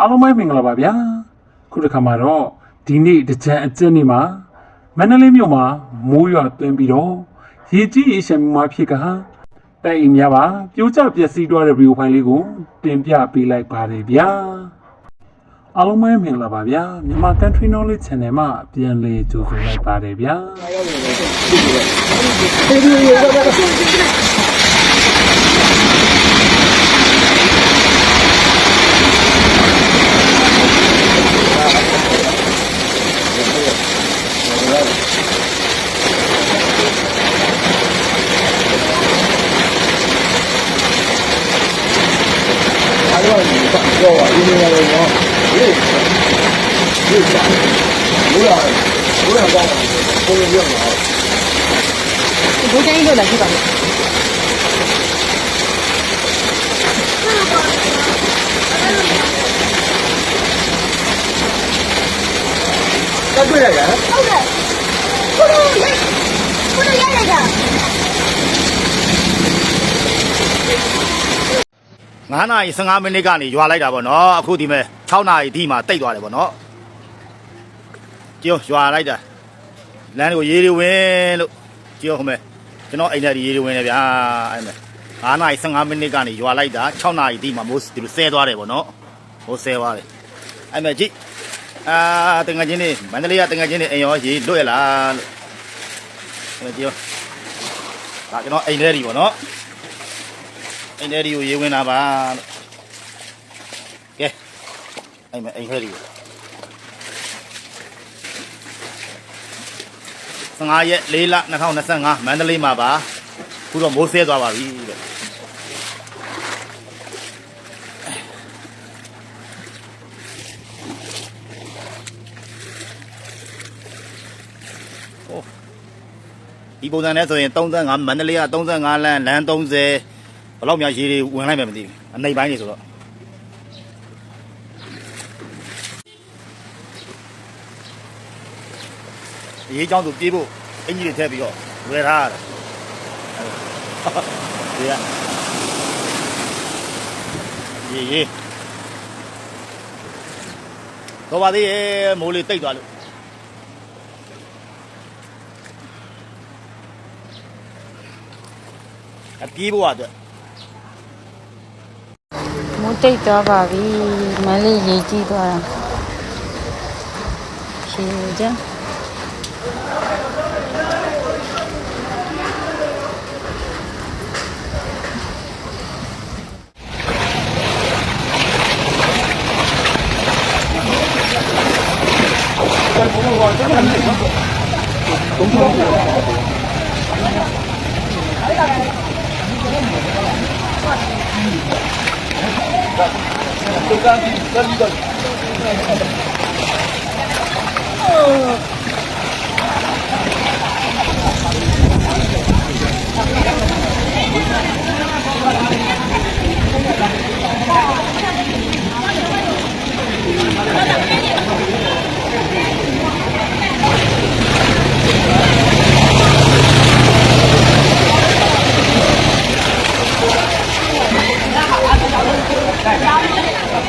အားလုံးပဲမင်္ဂလာပါဗျာခုတစ်ခါမှာတော့ဒီနေ့တကြံအကျဉ်းနေမှာမန္တလေးမြို့မှာမိုးရွာသွင်းပြီးတော့ရေကြီးရေရှမ်းမှာဖြစ်ကတိုက်အိမ်များပါပြိုကျပျက်စီးသွားတဲ့ဗီဒီယိုဖိုင်လေးကိုတင်ပြပေးလိုက်ပါတယ်ဗျာအားလုံးပဲမင်္ဂလာပါဗျာမြန်မာ Country Knowledge Channel မှာပြန်လည်ကြိုဆိုလိုက်ပါတယ်ဗျာ 六一六点到晚，六点六点到晚，六点六点到了，工作正常。昨天又在值班。是吧？那不人？不惹。不噜，呼噜，9နာရီ15မိနစ်ကနေရွာလိုက်တာပေါ့နော်အခုဒီမဲ့6နာရီဒီမှာတိတ်သွားတယ်ပေါ့နော်ကျော်ရွာလိုက်တာလမ်းကိုရေးတွေဝင်လို့ကျော်ဟမဲ့ကျွန်တော်အိမ်ထဲရေးတွေဝင်နေဗျာအဲ့မဲ့9နာရီ15မိနစ်ကနေရွာလိုက်တာ6နာရီဒီမှာမိုးဒီလိုဆဲသွားတယ်ပေါ့နော်မိုးဆဲသွားတယ်အဲ့မဲ့ကြည့်အာတငငချင်းနေမန္တလေးကတငငချင်းနေအိမ်ရောရေးလွတ်ရလားလို့အဲ့မဲ့ကျော်ဒါကျွန်တော်အိမ်ထဲကြီးပေါ့နော် အိမ်ထဲဒီကိုရေးဝင်တာပါလို့ကဲအဲ့မဲ့အိမ်ထဲဒီကို15ရက်4လ2025မန္တလေးမှာပါခုတော့မိုးဆဲသွားပါပြီတဲ့ဒီပုံစံနဲ့ဆိုရင်35မန္တလေးက35လမ်းလမ်း30 ဘလောက်များရေတွေဝင်လိုက်မှမသိဘူးအနိုင်ပိုင်းနေဆိုတော့ရေချောင်းသူပြေးဖို့အင်ကြီးတွေထည့်ပြီးတော့ဝယ်ထားရတယ်ဒီကရေရေတော့ပါသေးရဲ့မိုးလေးတိတ်သွားလို့အပြေးဖို့အတွက် મોટી તો આવી મળી ગઈ હતી દ્વારા શિવજા cũng không Thank you. Tukang, tukang, tukang.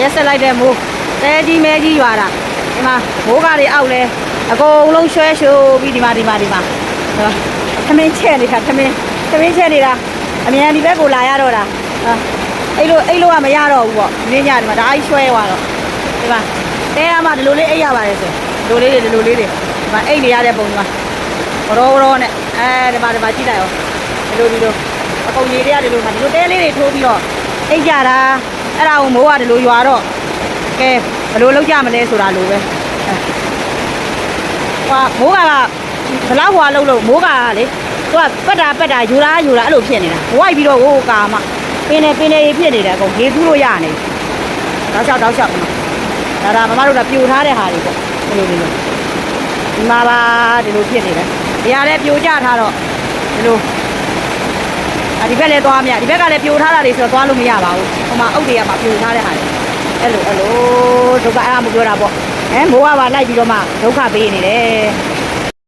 ရက်ဆက်လိုက်တဲ့မိုးတဲကြီးမဲကြီးရွာတာဒီမှာမိုးကားတွေအောက်လဲအကုန်လုံးရွှဲရှိုးပြီးဒီမှာဒီမှာဒီမှာဟောသမင်းချက်နေတာသမင်းသမင်းချက်နေတာအမြန်ဒီဘက်ကိုလာရတော့တာဟာအဲ့လိုအဲ့လိုကမရတော့ဘူးပေါ့ဒီနေ့ညဒီမှာဒါအိရွှဲသွားတော့ဒီမှာတဲရမှာဒီလိုလေးအိပ်ရပါတယ်ဆိုဒီလိုလေးတွေဒီလိုလေးတွေဒီမှာအိပ်နေရတဲ့ပုံဒီမှာဘောရောဘောရောနဲ့အဲဒီမှာဒီမှာကြည့်လိုက်ရောဒီလိုဒီလိုအကုန်ကြီးတွေကဒီလိုမှာဒီလိုတဲလေးတွေထိုးပြီးတော့ အိပ်ကြတာအဲ့ဒါကိုမိုးကဒီလိုရွာတော့ကဲဘယ်လိုလုပ်ကြမလဲဆိုတာလိုပဲအဲဟိုမိုးကဘလောက်ဟွာလုံးလို့မိုးကလေသူကပက်တာပက်တာယူလားယူလားအဲ့လိုဖြစ်နေတာဝိုက်ပြီးတော့ဟိုကာမပင်းနေပင်းနေဖြစ်နေတယ်အကုန်ရေကူးလို့ရနေတောက်လျှောက်တောက်လျှောက်ဒါဒါမမတို့ကပြိုထားတဲ့ဟာတွေပေါ့ဒီလိုဒီလိုဒီမှာပါဒီလိုဖြစ်နေတယ်ဒီဟာလည်းပြိုကျထားတော့ဒီလိုအ ဒီဘက်လည်းသွားမရဒီဘက်ကလည်းပြိုထားတာတွေဆိုတော့သွားလို့မရပါဘူးဟိုမှာအုတ်တွေကမှပြိုထားတဲ့ဟာတွေအဲ့လိုအဲ့လိုဒုက္ခအဲ့ဒါမပြောတာပေါ့ဟမ်မိုးကပါလိုက်ပြီးတော့မှဒုက္ခပေးနေတယ်